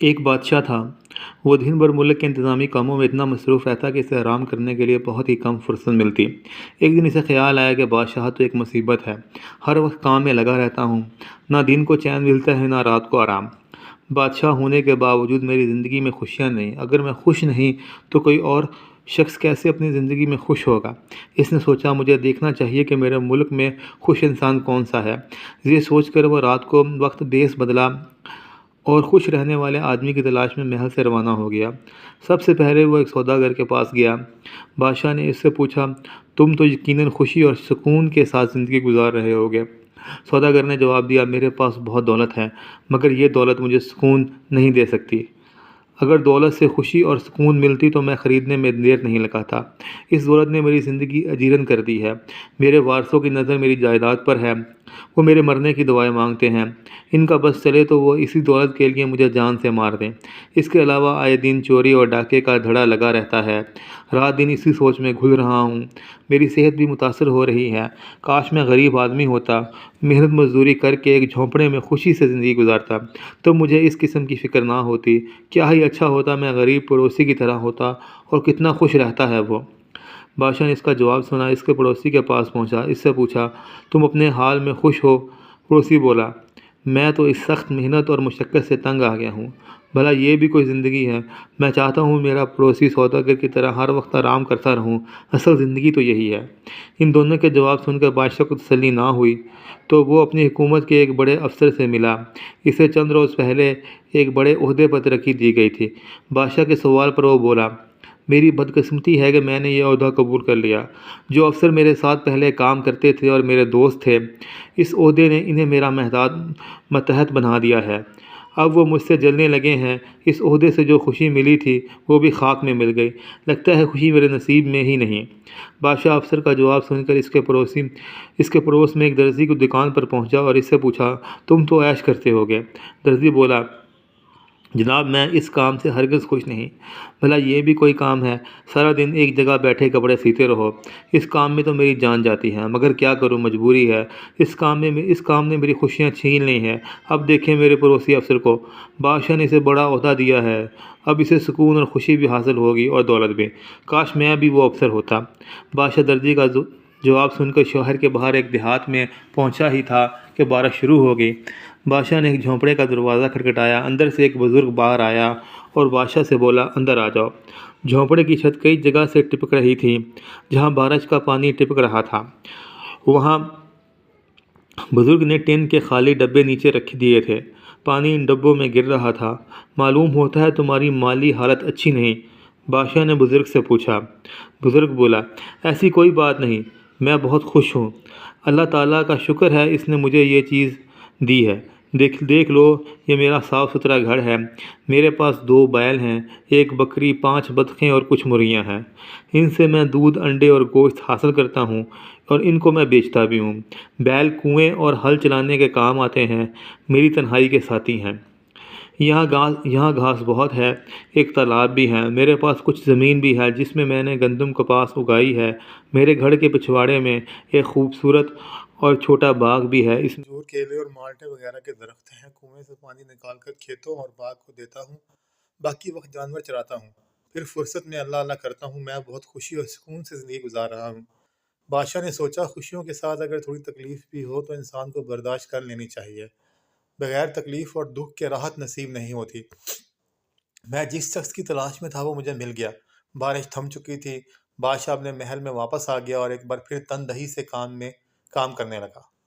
ایک بادشاہ تھا۔ وہ دن بھر ملک کے انتظامی کاموں میں اتنا مصروف رہتا کہ اسے آرام کرنے کے لیے بہت ہی کم فرصت ملتی۔ ایک دن اسے خیال آیا کہ بادشاہ تو ایک مصیبت ہے۔ ہر وقت کام میں لگا رہتا ہوں۔ نہ دن کو چین ملتا ہے، نہ رات کو آرام۔ بادشاہ ہونے کے باوجود میری زندگی میں خوشیاں نہیں۔ اگر میں خوش نہیں تو کوئی اور شخص کیسے اپنی زندگی میں خوش ہوگا؟ اس نے سوچا، مجھے دیکھنا چاہیے کہ میرے ملک میں خوش انسان کون سا ہے۔ یہ سوچ کر وہ رات کو وقت بیس بدلا اور خوش رہنے والے آدمی کی تلاش میں محل سے روانہ ہو گیا۔ سب سے پہلے وہ ایک سوداگر کے پاس گیا۔ بادشاہ نے اس سے پوچھا، تم تو یقیناً خوشی اور سکون کے ساتھ زندگی گزار رہے ہوگے۔ سوداگر نے جواب دیا، میرے پاس بہت دولت ہے، مگر یہ دولت مجھے سکون نہیں دے سکتی۔ اگر دولت سے خوشی اور سکون ملتی تو میں خریدنے میں دیر نہیں لگاتا۔ اس دولت نے میری زندگی اجیرن کر دی ہے۔ میرے وارثوں کی نظر میری جائیداد پر ہے۔ وہ میرے مرنے کی دعائیں مانگتے ہیں۔ ان کا بس چلے تو وہ اسی دولت کے لیے مجھے جان سے مار دیں۔ اس کے علاوہ آئے دن چوری اور ڈاکے کا دھڑا لگا رہتا ہے۔ رات دن اسی سوچ میں گھل رہا ہوں۔ میری صحت بھی متاثر ہو رہی ہے۔ کاش میں غریب آدمی ہوتا۔ محنت مزدوری کر کے ایک جھونپڑے میں خوشی سے زندگی گزارتا۔ تو مجھے اس قسم کی فکر نہ ہوتی۔ کیا ہی اچھا ہوتا میں غریب پڑوسی کی طرح ہوتا اور کتنا خوش رہتا ہے وہ۔ بادشاہ نے اس کا جواب سنا، اس کے پڑوسی کے پاس پہنچا، اس سے پوچھا، تم اپنے حال میں خوش ہو؟ پڑوسی بولا، میں تو اس سخت محنت اور مشقت سے تنگ آ گیا ہوں۔ بھلا یہ بھی کوئی زندگی ہے۔ میں چاہتا ہوں میرا پڑوسی سوداگر کی طرح ہر وقت آرام کرتا رہوں۔ اصل زندگی تو یہی ہے۔ ان دونوں کے جواب سن کر بادشاہ کو تسلی نہ ہوئی، تو وہ اپنی حکومت کے ایک بڑے افسر سے ملا۔ اسے چند روز پہلے ایک بڑے عہدے پر ترقی دی گئی تھی۔ بادشاہ کے سوال پر وہ بولا میری بدقسمتی ہے کہ میں نے یہ عہدہ قبول کر لیا۔ جو افسر میرے ساتھ پہلے کام کرتے تھے اور میرے دوست تھے، اس عہدے نے انہیں میرا محتاط متحد بنا دیا ہے۔ اب وہ مجھ سے جلنے لگے ہیں۔ اس عہدے سے جو خوشی ملی تھی، وہ بھی خاک میں مل گئی۔ لگتا ہے خوشی میرے نصیب میں ہی نہیں۔ بادشاہ افسر کا جواب سن کر اس کے پڑوسی، اس کے پڑوس میں ایک درزی کی دکان پر پہنچا اور اس سے پوچھا، تم تو عیش کرتے ہوگے؟ درزی بولا جناب، میں اس کام سے ہرگز خوش نہیں۔ بھلا یہ بھی کوئی کام ہے، سارا دن ایک جگہ بیٹھے کپڑے سیتے رہو۔ اس کام میں تو میری جان جاتی ہے، مگر کیا کروں؟ مجبوری ہے۔ اس کام میں اس کام نے میری خوشیاں چھین لی ہیں۔ اب دیکھیں میرے پڑوسی افسر کو۔ بادشاہ نے اسے بڑا عہدہ دیا ہے۔ اب اسے سکون اور خوشی بھی حاصل ہوگی اور دولت بھی۔ کاش میں بھی وہ افسر ہوتا۔ بادشاہ درجی کا جواب سن کر شوہر کے باہر ایک دیہات میں پہنچا ہی تھا کہ بارش شروع ہو گئی۔ بادشاہ نے ایک جھونپڑے کا دروازہ کھٹکھٹایا، اندر سے ایک بزرگ باہر آیا اور بادشاہ سے بولا، اندر آ جاؤ۔ جھونپڑے کی چھت کئی جگہ سے ٹپک رہی تھی، جہاں بارش کا پانی ٹپک رہا تھا۔ وہاں بزرگ نے ٹین کے خالی ڈبے نیچے رکھ دیے تھے۔ پانی ان ڈبوں میں گر رہا تھا۔ معلوم ہوتا ہے تمہاری مالی حالت اچھی نہیں۔ بادشاہ نے بزرگ سے پوچھا۔ بزرگ بولا، ایسی کوئی بات نہیں۔ میں بہت خوش ہوں۔ اللہ تعالیٰ کا شکر ہے اس نے مجھے یہ چیز دی ہے۔ دیکھ دیکھ لو، یہ میرا صاف ستھرا گھر ہے۔ میرے پاس دو بیل ہیں، ایک بکری، پانچ بطخیں اور کچھ مرغیاں ہیں۔ ان سے میں دودھ، انڈے اور گوشت حاصل کرتا ہوں اور ان کو میں بیچتا بھی ہوں۔ بیل کنویں اور ہل چلانے کے کام آتے ہیں، میری تنہائی کے ساتھی ہیں۔ یہاں گھاس یہاں گھاس بہت ہے، ایک تالاب بھی ہے، میرے پاس کچھ زمین بھی ہے جس میں میں نے گندم کپاس اگائی ہے۔ میرے گھر کے پچھواڑے میں ایک خوبصورت اور چھوٹا باغ بھی ہے۔ اس میں کیلے اور مالٹے وغیرہ کے درخت ہیں۔ کنویں سے پانی نکال کر کھیتوں اور باغ کو دیتا ہوں۔ باقی وقت جانور چراتا ہوں۔ پھر فرصت میں اللہ اللہ کرتا ہوں، میں بہت خوشی اور سکون سے زندگی گزار رہا ہوں۔ بادشاہ نے سوچا، خوشیوں کے ساتھ اگر تھوڑی تکلیف بھی ہو تو انسان کو برداشت کر لینی چاہیے۔ بغیر تکلیف اور دکھ کے راحت نصیب نہیں ہوتی۔ میں جس شخص کی تلاش میں تھا وہ مجھے مل گیا۔ بارش تھم چکی تھی۔ بادشاہ اپنے محل میں واپس آ گیا اور ایک بار پھر تن دہی سے کام میں کام کرنے لگا۔